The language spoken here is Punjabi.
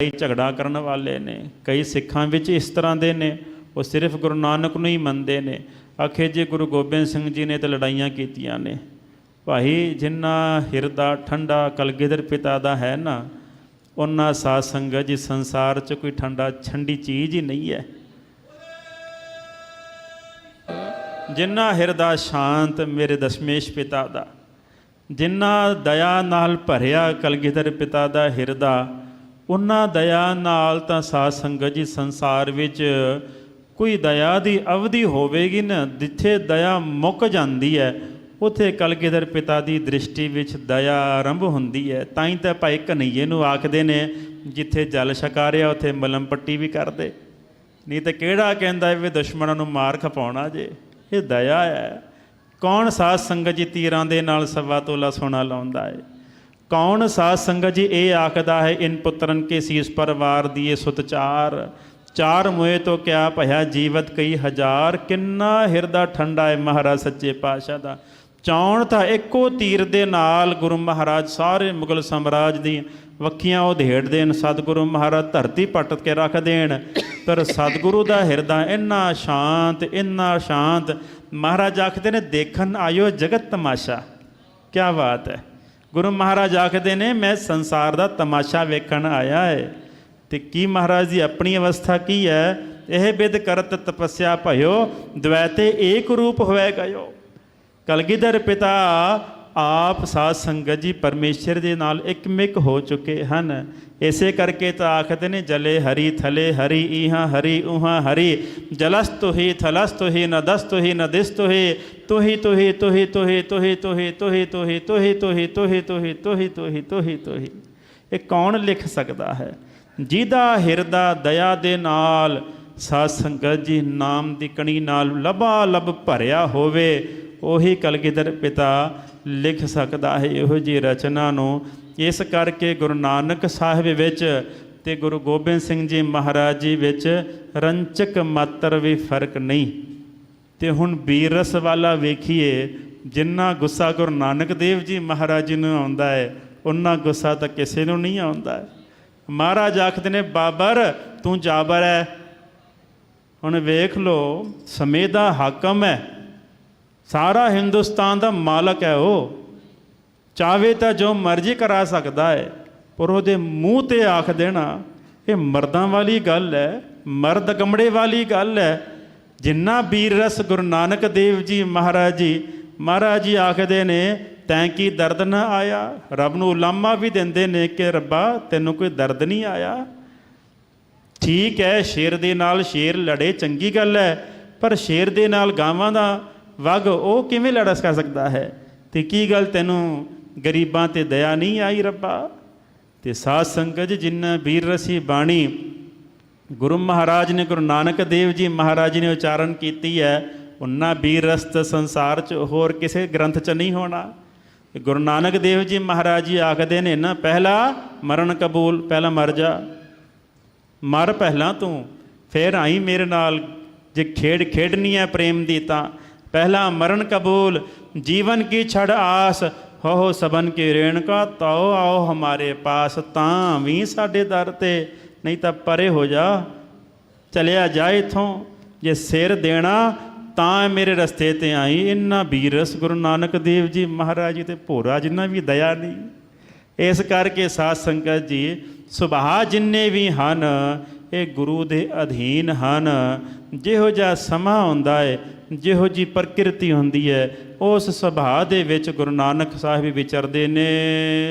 ਕਈ ਝਗੜਾ ਕਰਨ ਵਾਲੇ ਨੇ, ਕਈ ਸਿੱਖਾਂ ਵਿੱਚ ਇਸ ਤਰ੍ਹਾਂ ਦੇ ਨੇ, ਉਹ ਸਿਰਫ ਗੁਰੂ ਨਾਨਕ ਨੂੰ ਹੀ ਮੰਨਦੇ ਨੇ। ਆਖੇ ਜੇ ਗੁਰੂ ਗੋਬਿੰਦ ਸਿੰਘ ਜੀ ਨੇ ਤਾਂ ਲੜਾਈਆਂ ਕੀਤੀਆਂ ਨੇ। ਭਾਈ ਜਿੰਨਾ ਹਿਰਦਾ ਠੰਡਾ ਕਲਗੀਧਰ ਪਿਤਾ ਦਾ ਹੈ ਨਾ ਉਹਨਾਂ ਸਾਧ ਸੰਗਤ ਜੀ ਸੰਸਾਰ 'ਚ ਕੋਈ ਠੰਡਾ ਠੰਡੀ ਚੀਜ਼ ਹੀ ਨਹੀਂ ਹੈ। ਜਿੰਨਾ ਹਿਰਦਾ ਸ਼ਾਂਤ ਮੇਰੇ ਦਸ਼ਮੇਸ਼ ਪਿਤਾ ਦਾ, ਜਿੰਨਾ ਦਇਆ ਨਾਲ ਭਰਿਆ ਕਲਗੀਧਰ ਪਿਤਾ ਦਾ ਹਿਰਦਾ ਉਹਨਾਂ ਦਇਆ ਨਾਲ ਤਾਂ ਸਾਧ ਸੰਗਤ ਜੀ ਸੰਸਾਰ ਵਿੱਚ ਕੋਈ ਦਇਆ ਦੀ ਅਵਧੀ ਹੋਵੇਗੀ ਨਾ, ਜਿੱਥੇ ਦਇਆ ਮੁੱਕ ਜਾਂਦੀ ਹੈ, ਉਥੇ ਕਲਗੀਧਰ ਪਿਤਾ ਦੀ ਦ੍ਰਿਸ਼ਟੀ ਵਿੱਚ ਦਇਆ ਆਰੰਭ ਹੁੰਦੀ ਹੈ। ਤਾਂ ਹੀ ਤਾਂ ਭਾਈ ਕਨਈਏ ਨੂੰ ਆਖਦੇ ਨੇ, ਜਿੱਥੇ ਜਲ ਛਕਾਰਿਆ, ਉਥੇ ਮਲਮ ਪੱਟੀ ਵੀ ਕਰਦੇ। ਨਹੀਂ ਤੇ ਕਿਹੜਾ ਕਹਿੰਦਾ ਵੀ ਦੁਸ਼ਮਣਾਂ ਨੂੰ ਮਾਰ ਖਪਾਉਣਾ ਜੇ? ਇਹ ਦਇਆ ਹੈ। ਕੌਣ ਸਾਧ ਸੰਗਤ ਜੀ ਤੀਰਾਂ ਦੇ ਨਾਲ ਸਵਾ ਤੋਲਾ ਸੋਨਾ ਲਾਉਂਦਾ ਹੈ? ਕੌਣ ਸਾਧ ਸੰਗਤ ਜੀ ਇਹ ਆਖਦਾ ਹੈ, ਇਨ ਪੁੱਤਰਨ ਕੇ ਸੀਸ ਪਰਵਾਰ ਦੀਏ ਸੁਤਚਾਰ ਚਾਰ? ਮੋਏ ਤੋਂ ਕਿਆ ਭਇਆ ਜੀਵਤ ਕਈ ਹਜ਼ਾਰ? ਕਿੰਨਾ ਹਿਰਦਾ ਠੰਡਾ ਹੈ ਮਹਾਰਾਜ ਸੱਚੇ ਪਾਤਸ਼ਾਹ ਦਾ। ਚੌਣ ਤਾਂ ਇੱਕੋ ਤੀਰ ਦੇ ਨਾਲ ਗੁਰੂ ਮਹਾਰਾਜ ਸਾਰੇ ਮੁਗਲ ਸਾਮਰਾਜ ਦੀ ਵੱਖੀਆਂ ਉਹ ਉਧੇੜ ਦੇਣ। ਸਤਿਗੁਰੂ ਮਹਾਰਾਜ ਧਰਤੀ ਪੱਟ ਕੇ ਰੱਖ ਦੇਣ। ਪਰ ਸਤਿਗੁਰੂ ਦਾ ਹਿਰਦਾ ਇੰਨਾ ਸ਼ਾਂਤ ਇੰਨਾ ਸ਼ਾਂਤ। ਮਹਾਰਾਜ ਆਖਦੇ ਨੇ, ਦੇਖਣ ਆਇਓ ਜਗਤ ਤਮਾਸ਼ਾ। ਕੀ ਬਾਤ ਹੈ। ਗੁਰੂ ਮਹਾਰਾਜ ਆਖਦੇ ਨੇ, ਮੈਂ ਸੰਸਾਰ ਦਾ ਤਮਾਸ਼ਾ ਵੇਖਣ ਆਇਆ ਹੈ ਤੇ ਕੀ ਮਹਾਰਾਜ ਦੀ ਆਪਣੀ ਅਵਸਥਾ ਕੀ ਹੈ? ਇਹ ਬਿਦ ਕਰਤ ਤਪੱਸਿਆ ਭਇਓ ਦ્વੈਤੇ ਏਕ ਰੂਪ ਹੋਏ ਗਇਓ। ਕਲਗੀਧਰ ਪਿਤਾ ਆਪ ਸਾਧ ਸੰਗਤ ਜੀ ਪਰਮੇਸ਼ਰ ਦੇ ਨਾਲ ਇੱਕਮਿਕ ਹੋ ਚੁੱਕੇ ਹਨ ਇਸੇ ਕਰਕੇ ਤਾਂ ਆਖਦੇ ਨੇ ਜਲੇ ਹਰੀ ਥਲੇ ਹਰੀ ਇਹਾਂ ਹਰੀ ਉਹਾਂ ਹਰੀ ਜਲਸਤੁ ਹੀ ਥਲਸਤੁ ਹੀ ਨ ਦਸਤੁ ਹੀ ਨ ਦਿਸਤੁ ਹੀ ਤੁਹੀ ਤੁਹੀ ਤੁਹੀ ਤੁਹੀ ਤੁਹੀ ਤੁਹੀ ਤੁਹੀ ਤੁਹੀ ਤੁਹੀ ਤੁਹੀ ਤੁਹੀ ਤੁਹੀ ਤੁਹੀ ਤੁਹੀ ਤੁਹੀ ਤੁਹੀ ਇਹ ਕੌਣ ਲਿਖ ਸਕਦਾ ਹੈ ਜਿਹਦਾ ਹਿਰਦਾ ਦਇਆ ਦੇ ਨਾਲ ਸਾਧ ਸੰਗਤ ਜੀ ਨਾਮ ਦੀ ਕਣੀ ਨਾਲ ਲਬਾ ਲਬ ਭਰਿਆ ਹੋਵੇ ਉਹੀ ਕਲਗੀਧਰ ਪਿਤਾ ਲਿਖ ਸਕਦਾ ਹੈ ਇਹੋ ਜੀ ਰਚਨਾ ਨੂੰ। ਇਸ ਕਰਕੇ ਗੁਰੂ ਨਾਨਕ ਸਾਹਿਬ ਵਿੱਚ ਤੇ ਗੁਰੂ ਗੋਬਿੰਦ ਸਿੰਘ ਜੀ ਮਹਾਰਾਜ ਜੀ ਵਿੱਚ ਰੰਚਕ ਮਾਤਰ ਵੀ ਫ਼ਰਕ ਨਹੀਂ। ਤੇ ਹੁਣ ਵੀਰ ਵਾਲਾ ਵੇਖੀਏ, ਜਿੰਨਾ ਗੁੱਸਾ ਗੁਰੂ ਨਾਨਕ ਦੇਵ ਜੀ ਮਹਾਰਾਜ ਜੀ ਨੂੰ ਆਉਂਦਾ ਹੈ ਉਹਨਾਂ ਗੁੱਸਾ ਤਾਂ ਕਿਸੇ ਨੂੰ ਨਹੀਂ ਆਉਂਦਾ। ਮਹਾਰਾਜ ਆਖਦੇ ਨੇ, ਬਾਬਰ, ਤੂੰ ਜਾਬਰ ਹੈ। ਹੁਣ ਵੇਖ ਲੋ ਸਮੇਂ ਦਾ ਹਾਕਮ ਹੈ। ਸਾਰਾ ਹਿੰਦੁਸਤਾਨ ਦਾ ਮਾਲਕ ਹੈ ਉਹ। ਚਾਵੇ ਤਾਂ ਜੋ ਮਰਜ਼ੀ ਕਰਾ ਸਕਦਾ ਹੈ, ਪਰ ਉਹਦੇ ਮੂੰਹ ਤੇ ਆਖ ਦੇਣਾ, ਇਹ ਮਰਦਾਂ ਵਾਲੀ ਗੱਲ ਹੈ, ਮਰਦ ਗਮੜੇ ਵਾਲੀ ਗੱਲ ਹੈ। ਜਿੰਨਾ ਵੀਰ ਰਸ ਗੁਰੂ ਨਾਨਕ ਦੇਵ ਜੀ ਮਹਾਰਾਜ ਜੀ ਮਹਾਰਾਜ ਜੀ ਆਖਦੇ ਨੇ, ਤੈਂ ਕੀ ਦਰਦ ਨਾ ਆਇਆ? ਰੱਬ ਨੂੰ ਉਲਾਮਾ ਵੀ ਦਿੰਦੇ ਨੇ ਕਿ ਰੱਬਾ, ਤੈਨੂੰ ਕੋਈ ਦਰਦ ਨਹੀਂ ਆਇਆ? ਠੀਕ ਹੈ, ਸ਼ੇਰ ਦੇ ਨਾਲ ਸ਼ੇਰ ਲੜੇ ਚੰਗੀ ਗੱਲ ਹੈ, ਪਰ ਸ਼ੇਰ ਦੇ ਨਾਲ ਗਾਵਾਂ ਦਾ ਵਗ, ਉਹ ਕਿਵੇਂ ਲੜ ਸਕਾ ਸਕਦਾ ਹੈ? ਤੇ ਕੀ ਗੱਲ ਤੈਨੂੰ ਗਰੀਬਾਂ ਤੇ ਦਇਆ ਨਹੀਂ ਆਈ ਰੱਬਾ? ਤੇ ਸਾਧ ਸੰਗਤ ਜੀ ਜਿਨ੍ਹਾਂ ਵੀਰ ਰਸੀ ਬਾਣੀ, ਗੁਰੂ ਮਹਾਰਾਜ ਨੇ, ਗੁਰੂ ਨਾਨਕ ਦੇਵ ਜੀ ਮਹਾਰਾਜ ਨੇ ਉਚਾਰਨ ਕੀਤੀ ਹੈ, ਉਨਾ ਵੀਰ ਰਸਤ ਸੰਸਾਰ 'ਚ ਹੋਰ ਕਿਸੇ ਗ੍ਰੰਥ 'ਚ ਨਹੀਂ ਹੋਣਾ। ਗੁਰੂ ਨਾਨਕ ਦੇਵ ਜੀ ਮਹਾਰਾਜ ਜੀ ਆਖਦੇ ਨੇ, ਨਾ, ਪਹਿਲਾ ਮਰਨ ਕਬੂਲ, ਪਹਿਲਾ ਮਰ ਜਾ। ਮਰ ਪਹਿਲਾਂ ਤੂੰ, ਫੇਰ ਆਈ ਮੇਰੇ ਨਾਲ। ਜੇ ਖੇਡ ਖੇਡਣੀ ਹੈ ਪ੍ਰੇਮ ਦੀ ਤਾਂ ਪਹਿਲਾ ਮਰਨ ਕਬੂਲ, ਜੀਵਨ ਕੀ ਛੜ ਆਸ ਹੋ ਹੋ ਸਬਨ ਕੀ ਰੇਣਕਾ ਤਾਓ ਆਓ ਹਮਾਰੇ ਪਾਸ, ਤਾਂ ਵੀ ਸਾਡੇ ਦਰ ਤੇ, ਨਹੀਂ ਤਾਂ ਪਰੇ ਹੋ ਜਾ, ਚਲਿਆ ਜਾ ਇਥੋਂ, ਜੇ ਸਿਰ ਦੇਣਾ, ਤਾਂ ਮੇਰੇ ਰਸਤੇ ਤੇ ਆਈ, ਇੰਨਾ ਵੀਰਸ ਗੁਰੂ ਨਾਨਕ ਦੇਵ ਜੀ, ਮਹਾਰਾਜ ਜੀ ਤੇ ਭੋਰਾ, ਜਿੰਨਾ ਵੀ ਦਇਆ ਨਹੀਂ ਇਸ ਕਰਕੇ ਸਾਧ ਸੰਗਤ ਜੀ, ਸੁਭਾਅ ਜਿੰਨੇ ਵੀ ਹਨ, ਇਹ ਗੁਰੂ ਦੇ ਅਧੀਨ ਹਨ, ਜਿਹੋ ਜਿਹਾ ਸਮਾਂ ਹੁੰਦਾ ਹੈ ਜਿਹੋ ਜੀ ਪ੍ਰਕਿਰਤੀ ਹੁੰਦੀ ਹੈ ਉਸ ਸੁਭਾਅ ਦੇ ਵਿੱਚ ਗੁਰੂ ਨਾਨਕ ਸਾਹਿਬ ਵਿਚਰਦੇ ਨੇ।